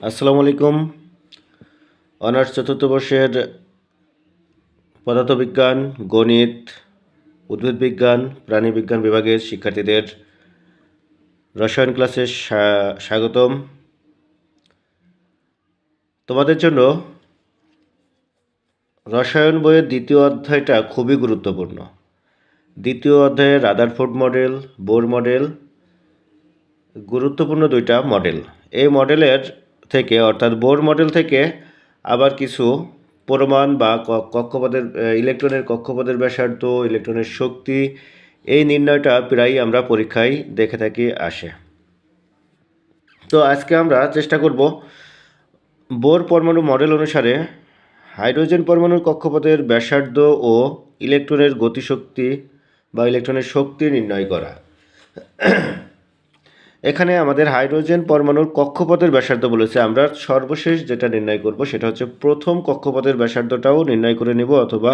আসসালামু আলাইকুম। অনার্স চতুর্থ বর্ষের পদার্থবিজ্ঞান, গণিত, উদ্ভিদ বিজ্ঞান, প্রাণী বিজ্ঞান বিভাগের শিক্ষার্থীদের রসায়ন ক্লাসে স্বা- স্বাগতম। তোমাদের জন্য রসায়ন বইয়ের দ্বিতীয় অধ্যায়টা খুবই গুরুত্বপূর্ণ। দ্বিতীয় অধ্যায়ে রাদারফোর্ড মডেল, বোর মডেল, গুরুত্বপূর্ণ দুইটা মডেল। এই মডেলের থেকে, অর্থাৎ বোর মডেল থেকে আবার কিছু পরমাণ বা কক্ষপথের ইলেকট্রনের কক্ষপথের ব্যাসার্ধ, ইলেকট্রনের শক্তি, এই নির্ণয়টা প্রায়ই আমরা পরীক্ষায় দেখে থাকি আসে। তো আজকে আমরা চেষ্টা করব বোর পরমাণু মডেল অনুসারে হাইড্রোজেন পরমাণুর কক্ষপথের ব্যাসার্ধ ও ইলেকট্রনের গতিশক্তি বা ইলেকট্রনের শক্তি নির্ণয় করা। এখানে আমাদের হাইড্রোজেন পরমাণুর কক্ষপথের ব্যাসার্ধ বলেছে। আমরা সর্বশেষ যেটা নির্ণয় করব সেটা হচ্ছে প্রথম কক্ষপথের ব্যাসার্ধটাও নির্ণয় করে নেব অথবা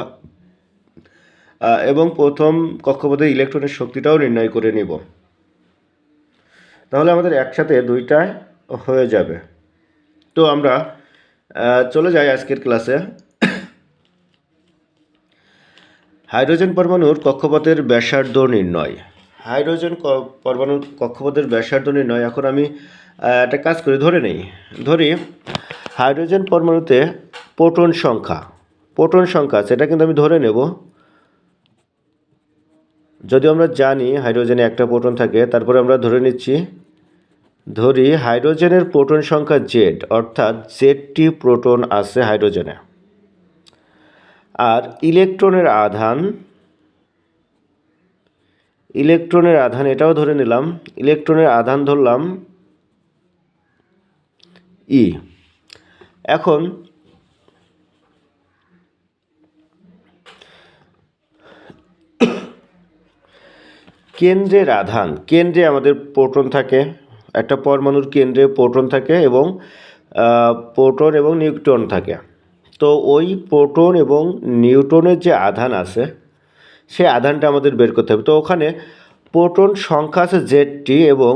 এবং প্রথম কক্ষপথের ইলেকট্রনের শক্তিটাও নির্ণয় করে নেব। তাহলে আমাদের একসাথে দুইটায় হয়ে যাবে। তো আমরা চলে যাই আজকের ক্লাসে। হাইড্রোজেন পরমাণুর কক্ষপথের ব্যাসার্ধ নির্ণয়। হাইড্রোজেন পরমাণুর কক্ষপথের ব্যাসার্ধ নির্ণয়, এখন আমি একটা কাজ করি, ধরে নেই। ধরি, হাইড্রোজেন পরমাণুতে প্রোটন সংখ্যা। প্রোটন সংখ্যা সেটা কিন্তু আমি ধরে নেব। যদি আমরা জানি হাইড্রোজেনে একটা প্রোটন থাকে, তারপরে আমরা ধরে নিচ্ছি, ধরি হাইড্রোজেনের প্রোটন সংখ্যা জেড অর্থাৎ জেডটি প্রোটন আছে হাইড্রোজেনে। আর ইলেকট্রনের আধান ইলেকট্রনের আধান, এটাও ধরে নিলাম, ইলেকট্রনের আধান ধরলাম ই এখন কেন্দ্রের আধান, কেন্দ্রে আমাদের প্রোটন থাকে, একটা পরমাণুর কেন্দ্রে প্রোটন থাকে এবং প্রোটন এবং নিউট্রন থাকে। তো ওই প্রোটন এবং নিউট্রনের যে আধান আছে সেই আধানটা আমাদের বের করতে হবে। তো ওখানে প্রোটন সংখ্যা আছে জেডটি এবং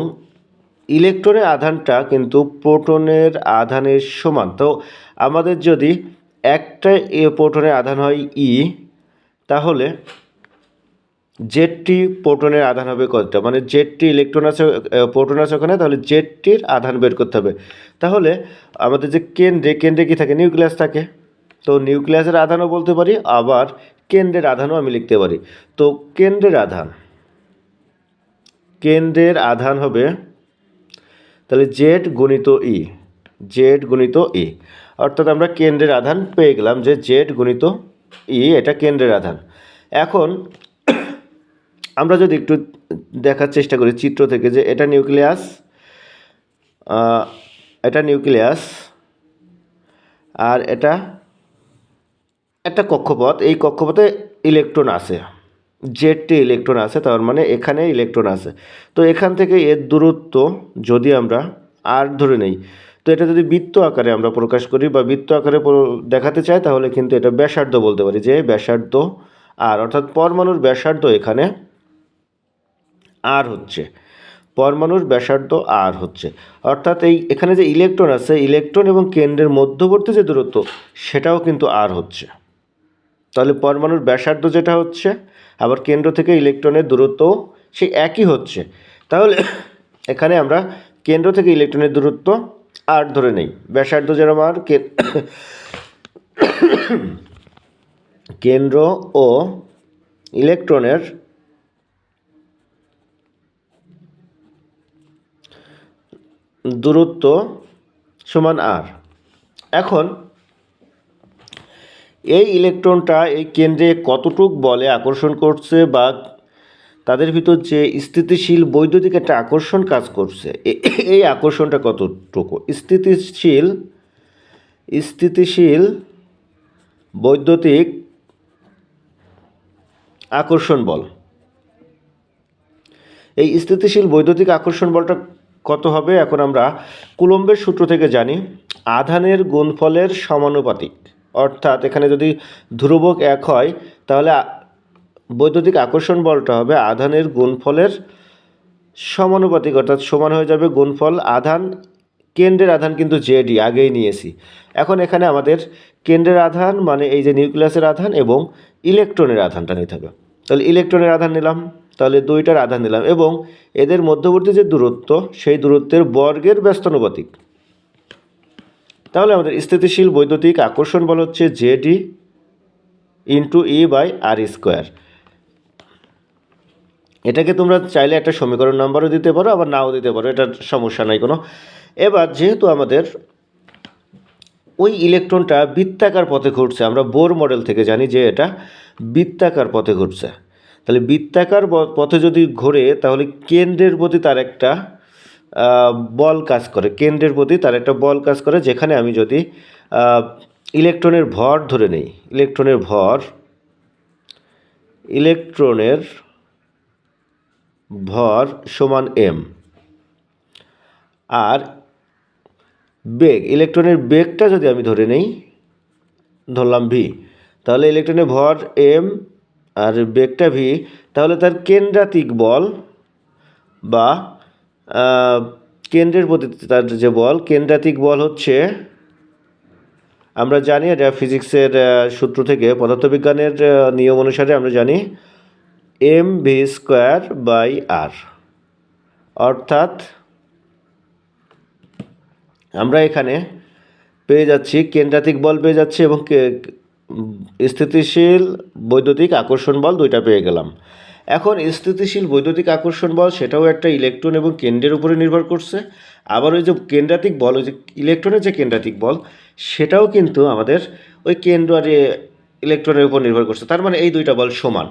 ইলেকট্রনের আধানটা কিন্তু প্রোটনের আধানের সমান। তো আমাদের যদি একটা এ প্রোটনের আধান হয় ই তাহলে জেডটি প্রোটনের আধান হবে কতটা? মানে জেডটি ইলেকট্রন আছে প্রোটন আছে ওখানে, তাহলে জেডটির আধান বের করতে হবে। তাহলে আমাদের যে কেন্দ্রে কেন্দ্রে কি থাকে? নিউক্লিয়াস থাকে। তো নিউক্লিয়াসের আধানও বলতে পারি, আবার কেন্দ্রের আধানও আমি লিখতে পারি। তো কেন্দ্রের আধান কেন্দ্রের আধান হবে, তাহলে জেড গুণিত ই জেড গুণিত ই অর্থাৎ আমরা কেন্দ্রের আধান পেয়ে গেলাম যে জেড গুণিত ই এটা কেন্দ্রের আধান এখন আমরা যদি একটু দেখার চেষ্টা করি চিত্র থেকে যে এটা নিউক্লিয়াস এটা নিউক্লিয়াস, আর এটা একটা কক্ষপথ, এই কক্ষপথে ইলেকট্রন আছে। জেডটি ইলেকট্রন আছে, তার মানে এখানে ইলেকট্রন আছে। তো এখান থেকে এর দূরত্ব যদি আমরা আর ধরে নেই, তো এটা যদি বৃত্ত আকারে আমরা প্রকাশ করি বা বৃত্ত আকারে দেখাতে চাই, তাহলে কিন্তু এটা ব্যাসার্ধ বলতে পারি যে ব্যাসার্ধ আর অর্থাৎ পরমাণুর ব্যাসার্ধ এখানে আর হচ্ছে। পরমাণুর ব্যাসার্ধ আর হচ্ছে। অর্থাৎ এই এখানে যে ইলেকট্রন আছে, ইলেকট্রন এবং কেন্দ্রের মধ্যবর্তী যে দূরত্ব, সেটাও কিন্তু আর হচ্ছে। তাহলে পরমাণুর ব্যাসার্ধ যেটা হচ্ছে, আবার কেন্দ্র থেকে ইলেকট্রনের দূরত্ব সেই একই হচ্ছে। তাহলে এখানে আমরা কেন্দ্র থেকে ইলেকট্রনের দূরত্ব আর ধরে নেই। ব্যাসার্ধ যেরকম আর কেন্দ্র ও ইলেকট্রনের দূরত্ব সমান আর। এখন এই ইলেকট্রনটা এই কেন্দ্রে কতটুক বলে আকর্ষণ করছে বা তাদের ভিতর যে স্থিতিশীল বৈদ্যুতিক একটা আকর্ষণ কাজ করছে, এই আকর্ষণটা কতটুকু? স্থিতিশীল স্থিতিশীল বৈদ্যুতিক আকর্ষণ বল। এই স্থিতিশীল বৈদ্যুতিক আকর্ষণ বলটা কত হবে? এখন আমরা কুলম্বের সূত্র থেকে জানি। আধানের গুণফলের সমানুপাতিক। অর্থাৎ এখানে যদি ধ্রুবক এক হয়, তাহলে বৈদ্যুতিক আকর্ষণ বলটা হবে আধানের গুণফলের সমানুপাতিক, অর্থাৎ সমান হয়ে যাবে গুণফল আধান, কেন্দ্রের আধান কিন্তু জেডি আগেই নিয়েছি। এখন এখানে আমাদের কেন্দ্রের আধান মানে এই যে নিউক্লিয়াসের আধান এবং ইলেকট্রনের আধানটা নিতে হবে। তাহলে ইলেকট্রনের আধান নিলাম, তাহলে দুইটার আধান নিলাম এবং এদের মধ্যবর্তী যে দূরত্ব, সেই দূরত্বের বর্গের ব্যস্তানুপাতিক। তাহলে আমাদের স্থিতিশীল বৈদ্যুতিক আকর্ষণ বল হচ্ছে Z e into e by r square. এটাকে তোমরা চাইলে একটা সমীকরণ নাম্বারও দিতে পারো, আবার নাও দিতে পারো, এটার সমস্যা নাই কোনো। এবার যেহেতু আমাদের ওই ইলেকট্রনটা বৃত্তাকার পথে ঘুরছে, আমরা বোর মডেল থেকে জানি যে এটা বৃত্তাকার পথে ঘুরছে। তাহলে বৃত্তাকার পথে যদি ঘোরে, তাহলে কেন্দ্রের প্রতি তার একটা বল কাজ করে। কেন্দ্রের প্রতি তার একটা বল কাজ করে, যেখানে আমি যদি ইলেকট্রনের ভর ধরে নেই, ইলেকট্রনের ভর ইলেকট্রনের ভর সমান এম আর বেগ, ইলেকট্রনের বেগটা যদি আমি ধরে নেই, ধরলাম ভি তাহলে ইলেকট্রনের ভর এম আর বেগটা ভি তাহলে তার কেন্দ্রাতিক বল বা কেন্দ্রের প্রতি তার যে বল কেন্দ্রাতিক বল হচ্ছে, আমরা জানি এটা ফিজিক্সের সূত্র থেকে, পদার্থবিজ্ঞানের নিয়ম অনুসারে আমরা জানি m v square by r. অর্থাৎ আমরা এখানে পেয়ে যাচ্ছি কেন্দ্রাতিক বল পেয়ে যাচ্ছি এবং স্থিতিশীল বৈদ্যুতিক আকর্ষণ বল দুইটা পেয়ে গেলাম। এখন স্থিতিশীল বৈদ্যুতিক আকর্ষণ বল সেটাও একটা ইলেকট্রন এবং কেন্দ্রের উপরে নির্ভর করছে। আবার ওই যে কেন্দ্রাতিক বল, ওই যে ইলেকট্রনের যে কেন্দ্রাতিক বল, সেটাও কিন্তু আমাদের ওই কেন্দ্র আর ইলেকট্রনের উপর নির্ভর করছে। তার মানে এই দুইটা বল সমান।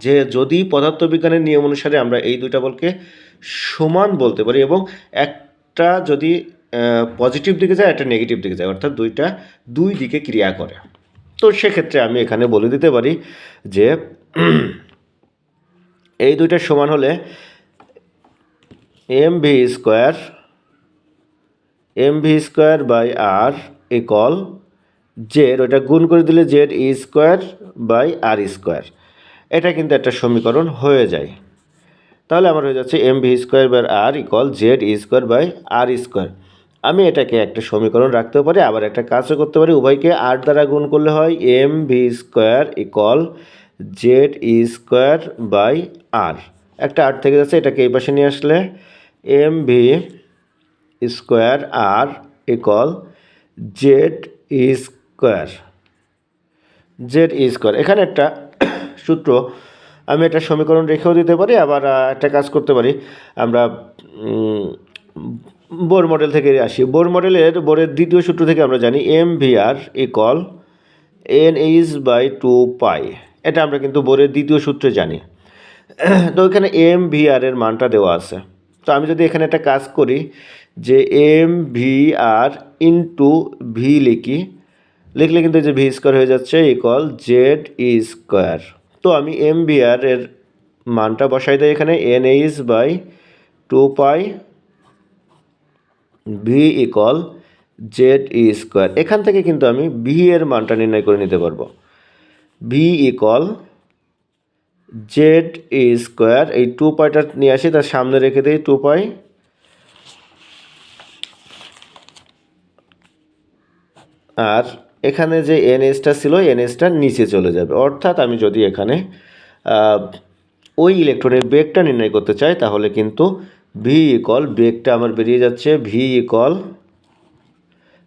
যে যদি পদার্থবিজ্ঞানের নিয়ম অনুসারে আমরা এই দুইটা বলকে সমান বলতে পারি এবং একটা যদি পজিটিভ দিকে যায়, একটা নেগেটিভ দিকে যায়, অর্থাৎ দুইটা দুই দিকে ক্রিয়া করে। তো সেক্ষেত্রে আমি এখানে বলে দিতে পারি যে এই দুইটা সমান হলে m v square m v square by r equal Z ওটা গুণ করে দিলে Z e square by r square এটা কিন্তু একটা সমীকরণ হয়ে যায়। তাহলে আমার হয়ে যাচ্ছে m v square by r equal Z e square by r square আমি এটাকে একটা সমীকরণ রাখতে পারি, আবার একটা কাজও করতে পারি। উভয়কে আর দ্বারা গুণ করলে হয় m v square equal Z e square by r একটা আর থেকে যাচ্ছে, এটাকে এই পাশে নিয়ে আসলে m v square r equal Z e square Z e square এখানে একটা সূত্র, আমি একটা সমীকরণ রেখেও দিতে পারি, আবার একটা কাজ করতে পারি। আমরা বোর মডেল থেকে আসি। বোর মডেলের বোরের দ্বিতীয় সূত্র থেকে আমরা জানি m v r equal n h by two pi এটা আমরা কিন্তু বোরের দ্বিতীয় সূত্রে জানি। তো এখানে এম ভি আর এর মানটা দেওয়া আছে। তো আমি যদি এখানে একটা কাজ করি যে m v r into v লিখি, লিখলে কিন্তু যে ভি স্কোয়ার হয়ে যাচ্ছে ইকল জেড ই স্কোয়ার তো আমি এম ভি আর এর মানটা বসাই দিই এখানে n h by two pi v equal Z e square এখান থেকে কিন্তু আমি ভি এর মানটা নির্ণয় করে নিতে পারব। V equal Z e square এই টু পাইটা নিয়ে আসি, তার সামনে রেখে দিই টু পাই আর এখানে যে এন এসটা ছিল এন এসটা নিচে চলে যাবে। অর্থাৎ আমি যদি এখানে ওই ইলেকট্রনের বেগটা নির্ণয় করতে চাই, তাহলে কিন্তু ভি ইকল বেগটা আমার বেরিয়ে যাচ্ছে। V equal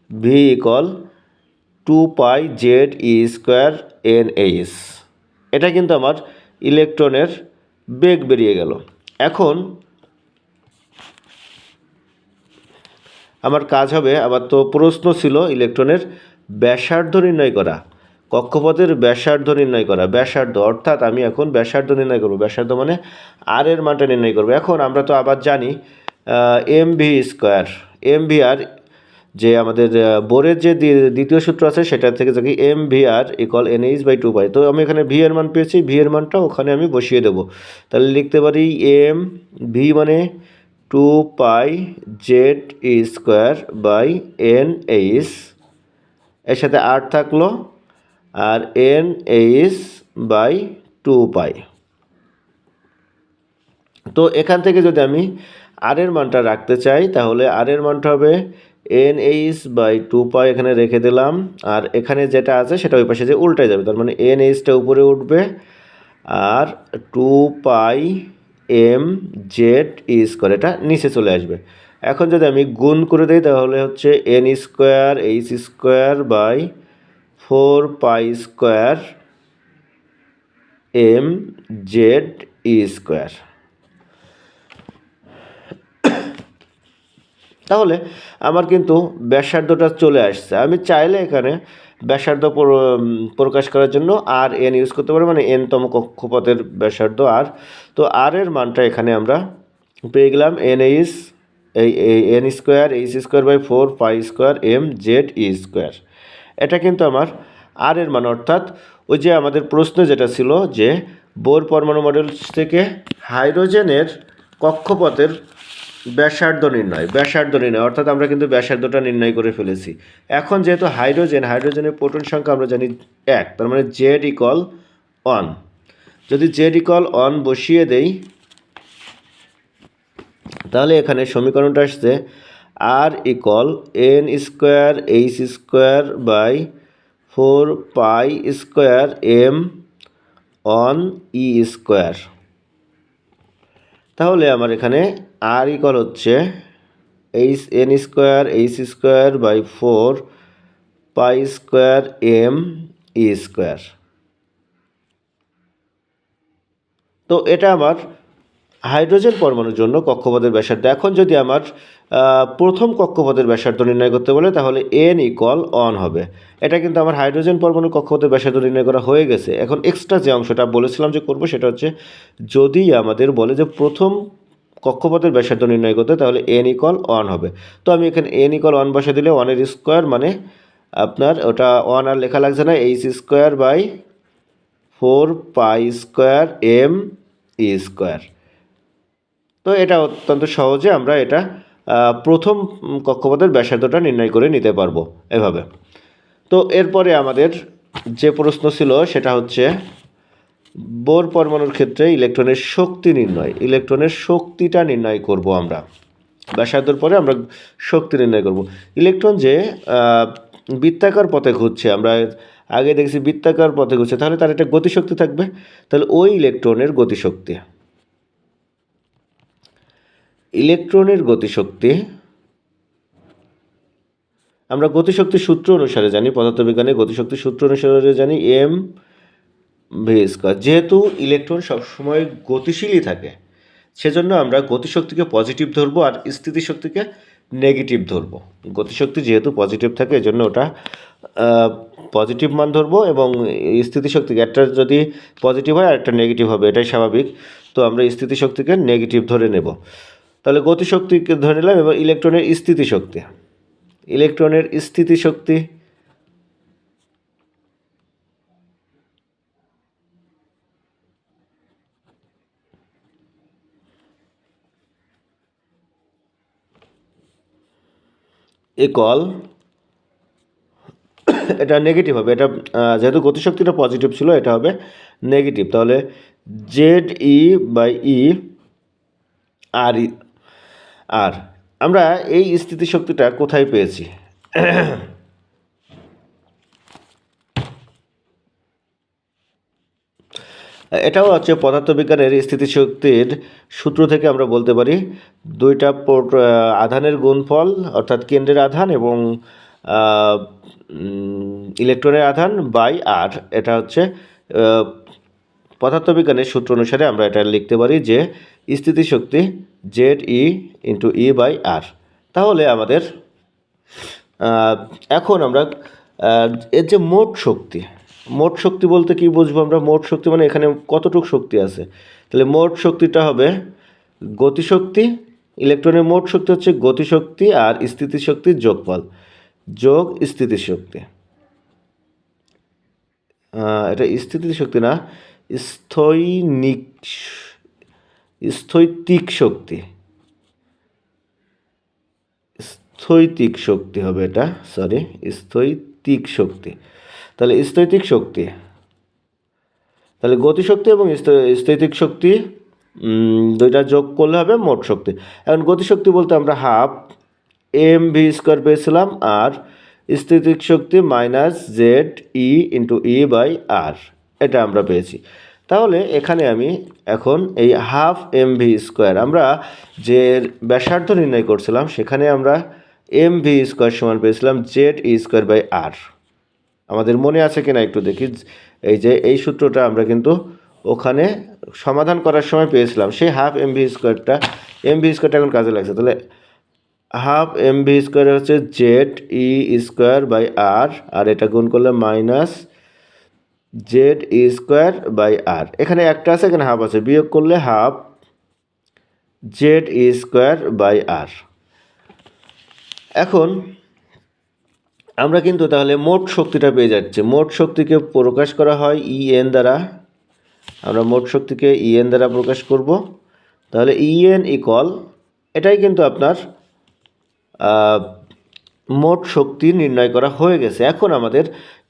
v equal two pi Z e square n h এটা কিন্তু আমার ইলেকট্রনের বেগ বেরিয়ে গেল। এখন আমার কাজ হবে, আমার তো প্রশ্ন ছিল ইলেকট্রনের ব্যাসার্ধ নির্ণয় করা, কক্ষপথের ব্যাসার্ধ নির্ণয় করা, ব্যাসার্ধ, অর্থাৎ আমি এখন ব্যাসার্ধ নির্ণয় করব, ব্যাসার্ধ মানে আর এর মানটা নির্ণয় করব। এখন আমরা তো আবার জানি m v square m v r যে আমাদের বোরের যে দ্বি- দ্বিতীয় সূত্র আছে, সেটা থেকে দেখি m v r equal n h by two pi তো আমি এখানে ভি এর মান পেয়েছি ভি এর মানটা ওখানে আমি বসিয়ে দেবো। তাহলে লিখতে পারি এম ভি মানে two pi Z e square by n h এর সাথে আর থাকল, আর n h by two pi তো এখান থেকে যদি আমি আর এর মানটা রাখতে চাই, তাহলে আর এর মানটা হবে n h by two pi এখানে রেখে দিলাম। আর এখানে যেটা আছে সেটা ওই পাশে যে উল্টে যাবে, তার মানে এন এইচটা উপরে উঠবে। আর two pi m Z e square এটা নিচে চলে আসবে। এখন যদি আমি গুণ করে দিই, তাহলে হচ্ছে n square h square by four pi square m Z e square তাহলে আমার কিন্তু ব্যাসার্ধটা চলে আসছে। আমি চাইলে এখানে ব্যাসার্ধ প্রকাশ করার জন্য আর এন ইউজ করতে পারি মানে এনতম কক্ষপথের ব্যাসার্ধ আর তো আর এর মানটা এখানে আমরা পেয়ে গেলাম এন এইচ এই n square h square by four pi square m Z e square এটা কিন্তু আমার আর এর মান, অর্থাৎ ওই যে আমাদের প্রশ্ন যেটা ছিল যে বোর পরমাণু মডেল থেকে হাইড্রোজেনের কক্ষপথের ব্যাসার্ধ নির্ণয় ব্যাসার্ধ নির্ণয়, অর্থাৎ আমরা কিন্তু ব্যাসার্ধটা নির্ণয় করে ফেলেছি। এখন যেহেতু হাইড্রোজেন, হাইড্রোজেনের প্রোটন সংখ্যা আমরা জানি এক, তার মানে জেড ইকল অন যদি জেড ইকল অন বসিয়ে দেই, তাহলে এখানে সমীকরণটা আসছে r equal n square h square by four pi square m one e square তাহলে আমার এখানে আর ইকল হচ্ছে h n square h square by four pi square m e square তো এটা আমার হাইড্রোজেন পরমাণুর জন্য কক্ষপথের ব্যাসার্ধ। এখন যদি আমার প্রথম কক্ষপথের ব্যাসার্ধ নির্ণয় করতে বলে তাহলে এন ইকল অন হবে। এটা কিন্তু আমার হাইড্রোজেন পরমাণুর কক্ষপথের ব্যাসার্ধ নির্ণয় করা হয়ে গেছে। এখন এক্সট্রা যে অংশটা বলেছিলাম যে করব, সেটা হচ্ছে যদি আমাদের বলে যে প্রথম কক্ষপথের ব্যাসার্ধ নির্ণয় করতে, তাহলে এন ইকল অন হবে। তো আমি এখানে এন ইকল অন বসে দিলে ওয়ানের স্কোয়ার মানে আপনার ওটা ওয়ান আর লেখা লাগছে না h square by four pi square m e square তো এটা অত্যন্ত সহজে আমরা এটা প্রথম কক্ষপথের ব্যাসার্ধটা নির্ণয় করে নিতে পারব এভাবে। তো এরপরে আমাদের যে প্রশ্ন ছিল, সেটা হচ্ছে বোর পরমাণুর ক্ষেত্রে ইলেকট্রনের শক্তি নির্ণয়। ইলেকট্রনের শক্তিটা নির্ণয় করব আমরা। ব্যাসার্ধর পরে আমরা শক্তি নির্ণয় করব। ইলেকট্রন যে বৃত্তাকার পথে ঘুরছে, আমরা আগে দেখছি বৃত্তাকার পথে ঘুরছে, তাহলে তার একটা গতিশক্তি থাকবে। তাহলে ওই ইলেকট্রনের গতিশক্তি। ইলেকট্রনের গতিশক্তি, আমরা গতিশক্তির সূত্র অনুসারে জানি পদার্থবিজ্ঞানে গতিশক্তির সূত্র অনুসারে জানি, এম ভি স্কোয়ার। যেহেতু ইলেকট্রন সবসময় গতিশীলই থাকে, সেজন্য আমরা গতিশক্তিকে পজিটিভ ধরবো আর স্থিতিশক্তিকে নেগেটিভ ধরবো। গতিশক্তি যেহেতু পজিটিভ থাকে, এজন্য ওটা পজিটিভ মান ধরবো এবং স্থিতিশক্তিকে একটা যদি পজিটিভ হয় আর একটা নেগেটিভ হবে, এটাই স্বাভাবিক। তো আমরা স্থিতিশক্তিকে নেগেটিভ ধরে নেব। তাহলে গতিশক্তিকে ধরে নিলাম এবং ইলেকট্রনের স্থিতিশক্তি। ইলেকট্রনের স্থিতিশক্তি একল এটা নেগেটিভ হবে। এটা যেহেতু গতিশক্তিটা পজিটিভ ছিল, এটা হবে নেগেটিভ তাহলে জেড ই বাই ই আর আর আমরা এই স্থিতিশক্তিটা কোথায় পেয়েছি? এটাও হচ্ছে পদার্থবিজ্ঞানের স্থিতিশক্তির সূত্র থেকে আমরা বলতে পারি। দুইটা পোর্ট আধানের গুণফল, অর্থাৎ কেন্দ্রের আধান এবং ইলেকট্রনের আধান বাই আর। এটা হচ্ছে পদার্থবিজ্ঞানের সূত্র অনুসারে আমরা এটা লিখতে পারি যে স্থিতিশক্তি Z e into e by r তাহলে আমাদের এখন আমরা এর যে মোট শক্তি মোট শক্তি বলতে কি বুঝব আমরা? মোট শক্তি মানে এখানে কতটুকু শক্তি আছে? তাহলে মোট শক্তিটা হবে গতিশক্তি, ইলেকট্রনের মোট শক্তি হচ্ছে গতিশক্তি আর স্থিতিশক্তির যোগফল। যোগ স্থিতিশক্তি। এটা স্থিতিশক্তি না, স্থৈনিক স্থৈতিক শক্তি। স্থৈতিক শক্তি হবে এটা সরি স্থৈতিক শক্তি। তাহলে স্থৈতিক শক্তি, তাহলে গতিশক্তি এবং স্থ- স্থৈতিক শক্তি দুইটা যোগ করলে হবে মোট শক্তি। এখন গতিশক্তি বলতে আমরা হাফ এম ভি স্কোয়ার পেয়েছিলাম আর স্থিতিক শক্তি minus Z e into e by r এটা আমরা পেয়েছি। তাহলে এখানে আমি এখন এই হাফ এম ভি স্কোয়ার আমরা যে ব্যাসার্ধ নির্ণয় করছিলাম, সেখানে আমরা এম ভি স্কোয়ার সমান পেয়েছিলাম Z e square by r আমাদের মনে আছে কিনা একটু দেখি, এই যে এই সূত্রটা আমরা কিন্তু ওখানে সমাধান করার সময় পেয়েছিলাম, সেই হাফ এম ভি স্কোয়ারটা এম ভি স্কোয়ারটা এখন কাজে লাগছে। তাহলে হাফ এম ভি স্কোয়ার হচ্ছে Z e square by r আর এটা গুণ করলে minus Z e square by r এখানে একটা আছে, এখানে হাফ আছে। বিয়োগ করলে half Z e square by r এখন আমরা কিন্তু তাহলে মোট শক্তিটা পেয়ে যাচ্ছি। মোট শক্তিকে প্রকাশ করা হয় ই এন দ্বারা। আমরা মোট শক্তিকে ই এন দ্বারা প্রকাশ করব। তাহলে ই এন ইকল এটাই কিন্তু আপনার মোট শক্তি নির্ণয় করা হয়ে গেছে। এখন আমাদের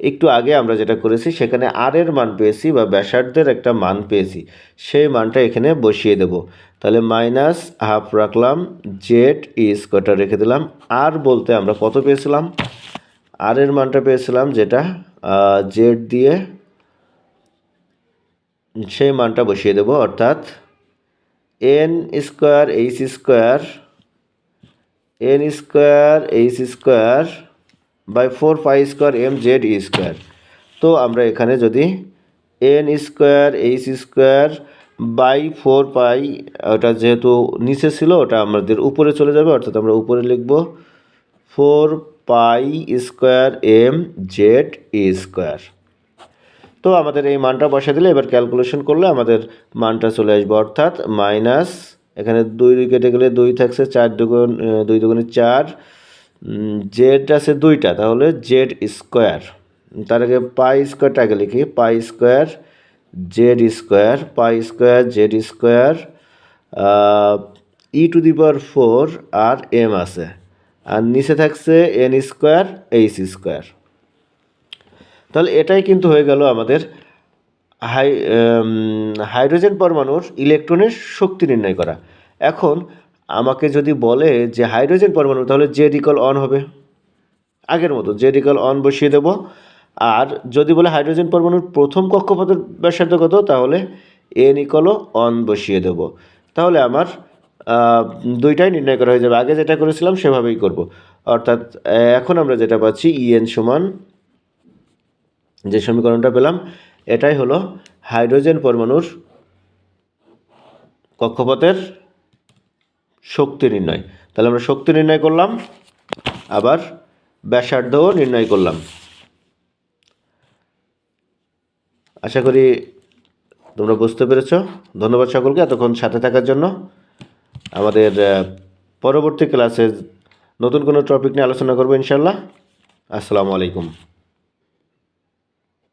একটু আগে আমরা যেটা করেছি, সেখানে আর এর মান পেয়েছি বা ব্যাসার্ধের একটা মান পেয়েছি। সেই মানটা এখানে বসিয়ে দেব। তাহলে মাইনাস হাফ রাখলাম জেড ই স্কোয়ারটা রেখে দিলাম। আর বলতে আমরা কত পেয়েছিলাম? আর এর মানটা পেয়েছিলাম যেটা জেড দিয়ে সেই মানটা বসিয়ে দেব। অর্থাৎ n square h square n square h square by four pi square m Z e square তো আমরা এখানে যদি n square h square by four pi ওটা যেহেতু নিচে ছিল, ওটা আমাদের উপরে চলে যাবে, অর্থাৎ আমরা উপরে লিখব four pi square m Z e square তো আমাদের এই মানটা বসা দিলে, এবার ক্যালকুলেশন করলে আমাদের মানটা চলে আসবে, অর্থাৎ মাইনাস এখানে দুই দুই কেটে গেলে দুই থাকছে, চার দুগুণ দুই দুগুণে চার। জেড আছে দুইটা, তাহলে জেড স্কোয়ার তার আগে পাই স্কোয়ারটা আগে লিখি pi square Z square pi square Z square e to the power four r m আছে। আর নিচে থাকছে এন স্কোয়ার এইচ স্কোয়ার তাহলে এটাই কিন্তু হয়ে গেল আমাদের হাই হাইড্রোজেন পরমাণুর ইলেকট্রনের শক্তি নির্ণয় করা। এখন আমাকে যদি বলে যে হাইড্রোজেন পরমাণু, তাহলে জেড ইকল অন হবে। আগের মতো জেড ইকল অন বসিয়ে দেব। আর যদি বলে হাইড্রোজেন পরমাণুর প্রথম কক্ষপথের ব্যাসার্ধ কত, তাহলে এন ইকলও অন বসিয়ে দেব। তাহলে আমার দুইটাই নির্ণয় করা হয়ে যাবে। আগে যেটা করেছিলাম, সেভাবেই করব। অর্থাৎ, এখন আমরা যেটা পাচ্ছি ইএন সমান, যে সমীকরণটা পেলাম এটাই হলো হাইড্রোজেন পরমাণুর কক্ষপথের শক্তি নির্ণয়। তাহলে আমরা শক্তি নির্ণয় করলাম, আবার ব্যাসার্ধও নির্ণয় করলাম। আশা করি তোমরা বুঝতে পেরেছ। ধন্যবাদ সকলকে এতক্ষণ সাথে থাকার জন্য। আমাদের পরবর্তী ক্লাসে নতুন কোনো টপিক নিয়ে আলোচনা করব ইনশাল্লাহ আসসালামু আলাইকুম।